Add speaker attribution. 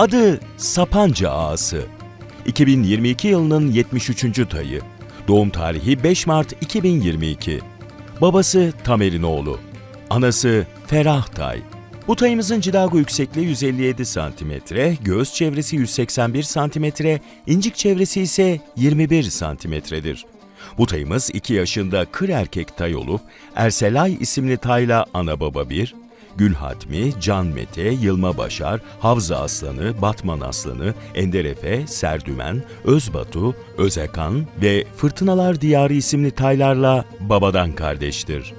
Speaker 1: Adı Sapanca Ağası. 2022 yılının 73. tayı. Doğum tarihi 5 Mart 2022. Babası Tamer'in oğlu. Anası Ferah Tay. Bu tayımızın cidago yüksekliği 157 cm, göğüs çevresi 181 cm, incik çevresi ise 21 cm'dir. Bu tayımız 2 yaşında kır erkek tay olup Erselay isimli tayla ana baba bir, Gülhatmi, Can Mete, Yılma Başar, Havza Aslanı, Batman Aslanı, Enderefe, Serdümen, Özbatu, Özekan ve Fırtınalar Diyarı isimli taylarla babadan kardeştir.